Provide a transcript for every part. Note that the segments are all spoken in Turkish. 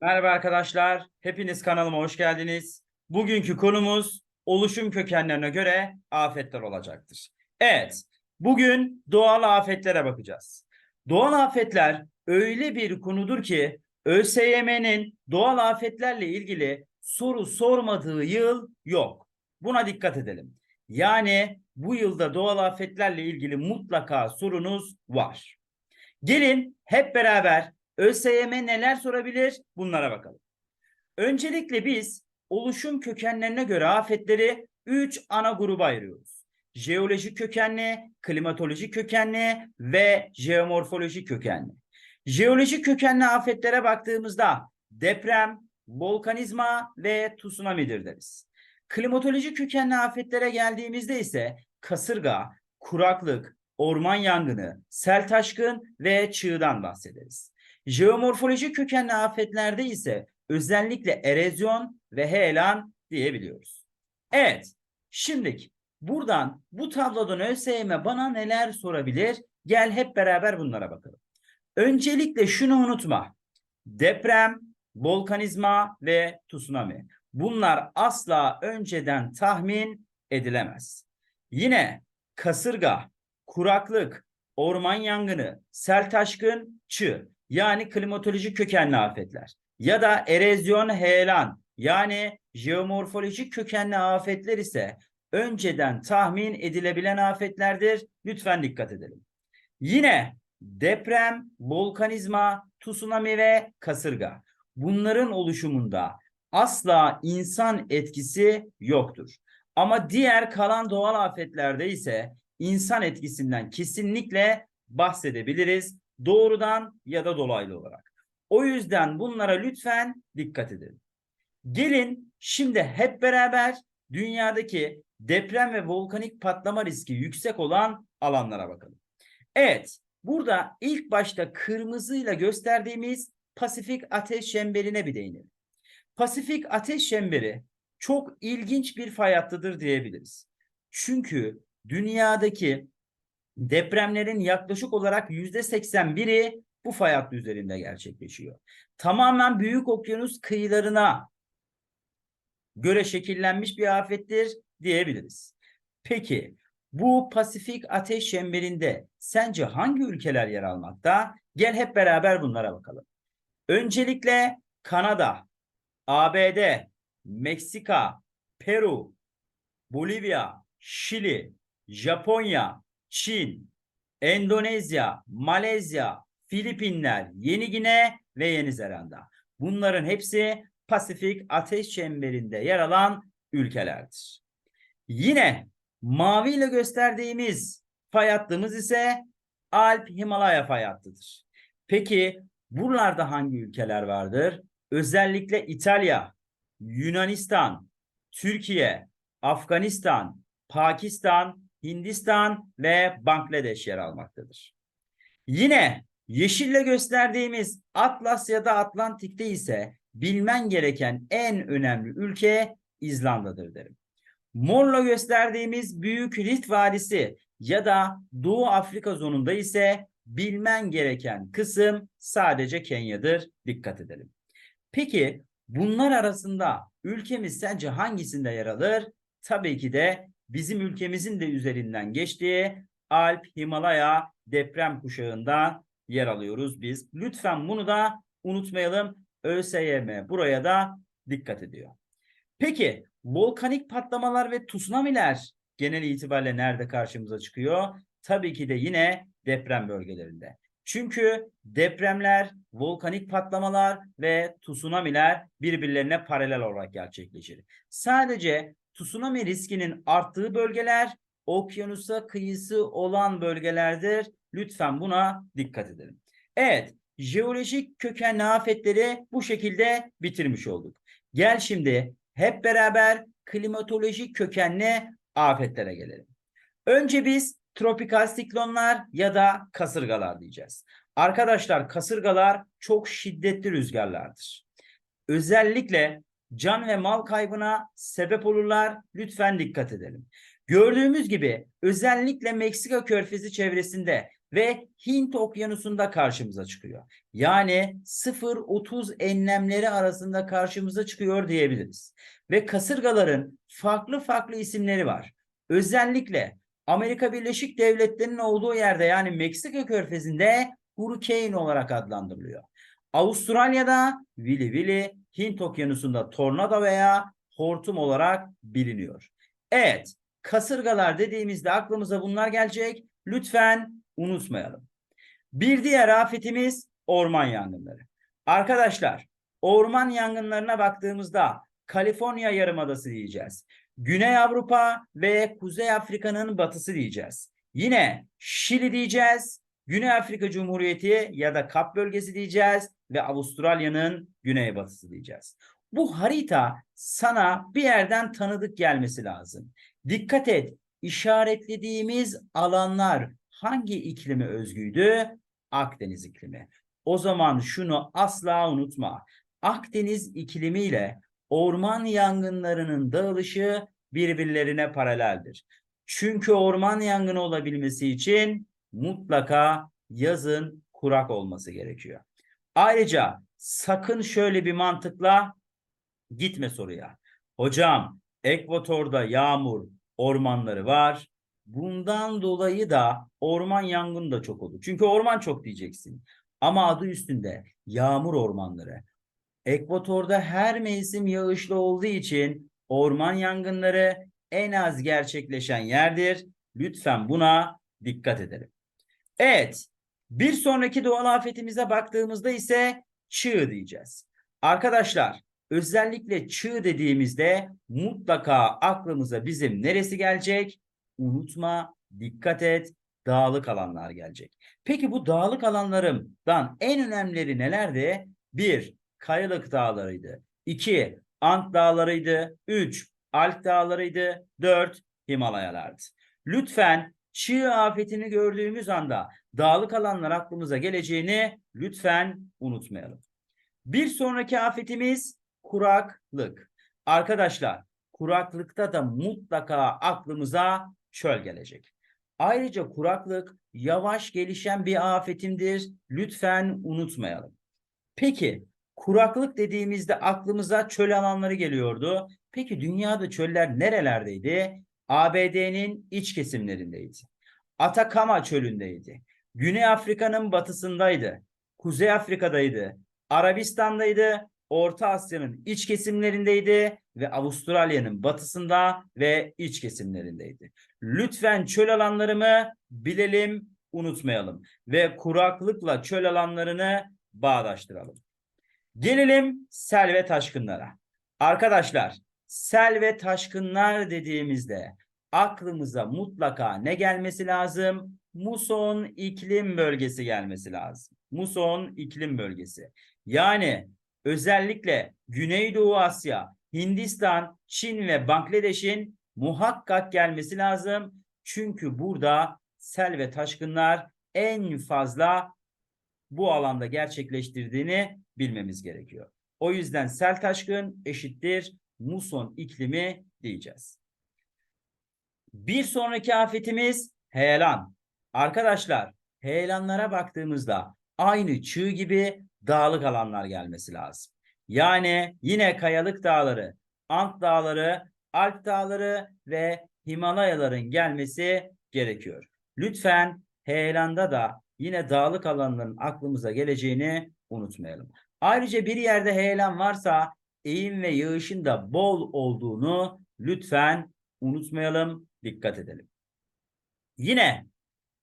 Merhaba arkadaşlar, hepiniz kanalıma hoş geldiniz. Bugünkü konumuz oluşum kökenlerine göre afetler olacaktır. Evet, bugün doğal afetlere bakacağız. Doğal afetler öyle bir konudur ki ÖSYM'nin doğal afetlerle ilgili soru sormadığı yıl yok. Buna dikkat edelim. Yani bu yılda doğal afetlerle ilgili mutlaka sorunuz var. Gelin hep beraber ÖSYM neler sorabilir? Bunlara bakalım. Öncelikle biz oluşum kökenlerine göre afetleri 3 ana gruba ayırıyoruz. Jeolojik kökenli, klimatolojik kökenli ve jeomorfolojik kökenli. Jeolojik kökenli afetlere baktığımızda deprem, volkanizma ve tsunami'dir deriz. Klimatolojik kökenli afetlere geldiğimizde ise kasırga, kuraklık, orman yangını, sel taşkın ve çığdan bahsederiz. Jeomorfolojik kökenli afetlerde ise özellikle erozyon ve heyelan diyebiliyoruz. Evet, şimdilik buradan bu tablodan ÖSYM bana neler sorabilir? Gel hep beraber bunlara bakalım. Öncelikle şunu unutma. Deprem, volkanizma ve tsunami. Bunlar asla önceden tahmin edilemez. Yine kasırga, kuraklık, orman yangını, sel taşkın, çığ yani klimatolojik kökenli afetler ya da erozyon heyelan yani jeomorfolojik kökenli afetler ise önceden tahmin edilebilen afetlerdir. Lütfen dikkat edelim. Yine deprem, volkanizma, tsunami ve kasırga. Bunların oluşumunda asla insan etkisi yoktur. Ama diğer kalan doğal afetlerde ise insan etkisinden kesinlikle bahsedebiliriz. Doğrudan ya da dolaylı olarak. O yüzden bunlara lütfen dikkat edin. Gelin şimdi hep beraber dünyadaki deprem ve volkanik patlama riski yüksek olan alanlara bakalım. Evet, burada ilk başta kırmızıyla gösterdiğimiz Pasifik Ateş Çemberi'ne bir değinelim. Pasifik Ateş Çemberi çok ilginç bir fay hattıdır diyebiliriz. Çünkü dünyadaki depremlerin yaklaşık olarak yüzde 81'i bu fay hattı üzerinde gerçekleşiyor. Tamamen Büyük Okyanus kıyılarına göre şekillenmiş bir afettir diyebiliriz. Peki bu Pasifik ateş çemberinde sence hangi ülkeler yer almakta? Gel hep beraber bunlara bakalım. Öncelikle Kanada, ABD, Meksika, Peru, Bolivya, Şili, Japonya, Çin, Endonezya, Malezya, Filipinler, Yeni Gine ve Yeni Zelanda. Bunların hepsi Pasifik ateş çemberinde yer alan ülkelerdir. Yine mavi ile gösterdiğimiz fay hattımız ise Alp Himalaya fay hattıdır. Peki buralarda hangi ülkeler vardır? Özellikle İtalya, Yunanistan, Türkiye, Afganistan, Pakistan, Hindistan ve Bangladeş yer almaktadır. Yine yeşille gösterdiğimiz Atlas ya da Atlantik'te ise bilmen gereken en önemli ülke İzlanda'dır derim. Morla gösterdiğimiz Büyük Rift Vadisi ya da Doğu Afrika zonunda ise bilmen gereken kısım sadece Kenya'dır. Dikkat edelim. Peki bunlar arasında ülkemiz sence hangisinde yer alır? Tabii ki de bizim ülkemizin de üzerinden geçtiği Alp Himalaya deprem kuşağında yer alıyoruz biz. Lütfen bunu da unutmayalım. ÖSYM buraya da dikkat ediyor. Peki volkanik patlamalar ve tsunamiler genel itibariyle nerede karşımıza çıkıyor? Tabii ki de yine deprem bölgelerinde. Çünkü depremler, volkanik patlamalar ve tsunamiler birbirlerine paralel olarak gerçekleşir. Sadece tsunami riskinin arttığı bölgeler okyanusa kıyısı olan bölgelerdir. Lütfen buna dikkat edelim. Evet, jeolojik kökenli afetleri bu şekilde bitirmiş olduk. Gel şimdi hep beraber klimatolojik kökenli afetlere gelelim. Önce biz tropikal siklonlar ya da kasırgalar diyeceğiz. Arkadaşlar kasırgalar çok şiddetli rüzgarlardır. Özellikle can ve mal kaybına sebep olurlar. Lütfen dikkat edelim. Gördüğümüz gibi özellikle Meksika körfezi çevresinde ve Hint okyanusunda karşımıza çıkıyor. Yani 0-30 enlemleri arasında karşımıza çıkıyor diyebiliriz. Ve kasırgaların farklı farklı isimleri var. Özellikle Amerika Birleşik Devletleri'nin olduğu yerde yani Meksika körfezinde hurricane olarak adlandırılıyor. Avustralya'da Willy Willy, Hint okyanusunda tornado veya hortum olarak biliniyor. Evet, kasırgalar dediğimizde aklımıza bunlar gelecek. Lütfen unutmayalım. Bir diğer afetimiz orman yangınları. Arkadaşlar, orman yangınlarına baktığımızda Kaliforniya Yarımadası diyeceğiz. Güney Avrupa ve Kuzey Afrika'nın batısı diyeceğiz. Yine Şili diyeceğiz. Güney Afrika Cumhuriyeti ya da Kap bölgesi diyeceğiz ve Avustralya'nın güneybatısı diyeceğiz. Bu harita sana bir yerden tanıdık gelmesi lazım. Dikkat et, işaretlediğimiz alanlar hangi iklime özgüydü? Akdeniz iklimi. O zaman şunu asla unutma. Akdeniz iklimiyle orman yangınlarının dağılışı birbirlerine paraleldir. Çünkü orman yangını olabilmesi için mutlaka yazın kurak olması gerekiyor. Ayrıca sakın şöyle bir mantıkla gitme soruya. Hocam ekvatorda yağmur ormanları var. Bundan dolayı da orman yangını da çok olur. Çünkü orman çok diyeceksin. Ama adı üstünde yağmur ormanları. Ekvatorda her mevsim yağışlı olduğu için orman yangınları en az gerçekleşen yerdir. Lütfen buna dikkat edelim. Evet, bir sonraki doğal afetimize baktığımızda ise çığ diyeceğiz. Arkadaşlar, özellikle çığ dediğimizde mutlaka aklımıza bizim neresi gelecek? Unutma, dikkat et, dağlık alanlar gelecek. Peki bu dağlık alanlarından en önemlileri nelerdi? Bir, Kayalık Dağları'ydı. İki, Ant Dağları'ydı. Üç, Alp Dağları'ydı. Dört, Himalayalardı. Lütfen çığ afetini gördüğümüz anda dağlık alanlar aklımıza geleceğini lütfen unutmayalım. Bir sonraki afetimiz kuraklık. Arkadaşlar kuraklıkta da mutlaka aklımıza çöl gelecek. Ayrıca kuraklık yavaş gelişen bir afetimdir. Lütfen unutmayalım. Peki kuraklık dediğimizde aklımıza çöl alanları geliyordu. Peki dünyada çöller nerelerdeydi? ABD'nin iç kesimlerindeydi. Atakama çölündeydi. Güney Afrika'nın batısındaydı. Kuzey Afrika'daydı. Arabistan'daydı. Orta Asya'nın iç kesimlerindeydi ve Avustralya'nın batısında ve iç kesimlerindeydi. Lütfen çöl alanlarımı bilelim, unutmayalım ve kuraklıkla çöl alanlarını bağdaştıralım. Gelelim sel ve taşkınlara. Arkadaşlar, sel ve taşkınlar dediğimizde aklımıza mutlaka ne gelmesi lazım? Muson iklim bölgesi gelmesi lazım. Muson iklim bölgesi. Yani özellikle Güneydoğu Asya, Hindistan, Çin ve Bangladeş'in muhakkak gelmesi lazım. Çünkü burada sel ve taşkınlar en fazla bu alanda gerçekleştirdiğini bilmemiz gerekiyor. O yüzden sel taşkın eşittir muson iklimi diyeceğiz. Bir sonraki afetimiz heyelan. Arkadaşlar heyelanlara baktığımızda aynı çığ gibi dağlık alanlar gelmesi lazım. Yani yine kayalık dağları, Ant dağları, Alp dağları ve Himalayaların gelmesi gerekiyor. Lütfen heyelanda da yine dağlık alanların aklımıza geleceğini unutmayalım. Ayrıca bir yerde heyelan varsa eğim ve yağışın da bol olduğunu lütfen unutmayalım, dikkat edelim. Yine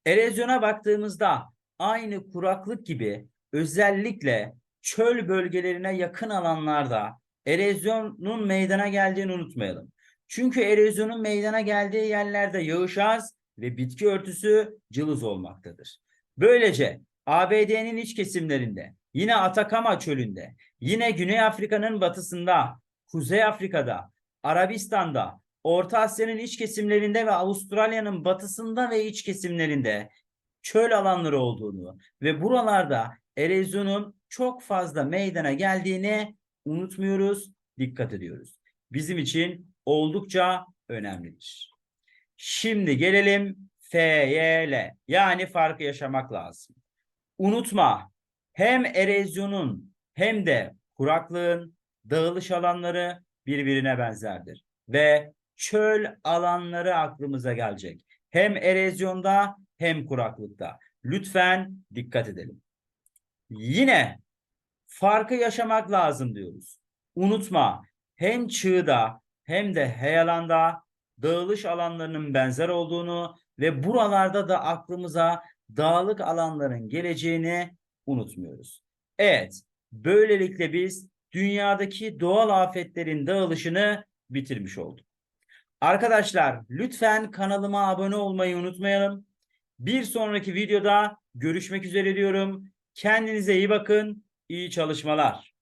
erozyona baktığımızda aynı kuraklık gibi özellikle çöl bölgelerine yakın alanlarda erozyonun meydana geldiğini unutmayalım. Çünkü erozyonun meydana geldiği yerlerde yağış az ve bitki örtüsü cılız olmaktadır. Böylece ABD'nin iç kesimlerinde, yine Atakama çölünde, yine Güney Afrika'nın batısında, Kuzey Afrika'da, Arabistan'da, Orta Asya'nın iç kesimlerinde ve Avustralya'nın batısında ve iç kesimlerinde çöl alanları olduğunu ve buralarda erozyonun çok fazla meydana geldiğini unutmuyoruz, dikkat ediyoruz. Bizim için oldukça önemlidir. Şimdi gelelim FYL yani farkı yaşamak lazım. Unutma hem erozyonun hem de kuraklığın dağılış alanları birbirine benzerdir. Ve çöl alanları aklımıza gelecek. Hem erozyonda hem kuraklıkta. Lütfen dikkat edelim. Yine farkı yaşamak lazım diyoruz. Unutma hem çığda hem de heyalanda dağılış alanlarının benzer olduğunu ve buralarda da aklımıza dağlık alanların geleceğini unutmuyoruz. Evet, böylelikle biz dünyadaki doğal afetlerin dağılışını bitirmiş olduk. Arkadaşlar lütfen kanalıma abone olmayı unutmayalım. Bir sonraki videoda görüşmek üzere diyorum. Kendinize iyi bakın. İyi çalışmalar.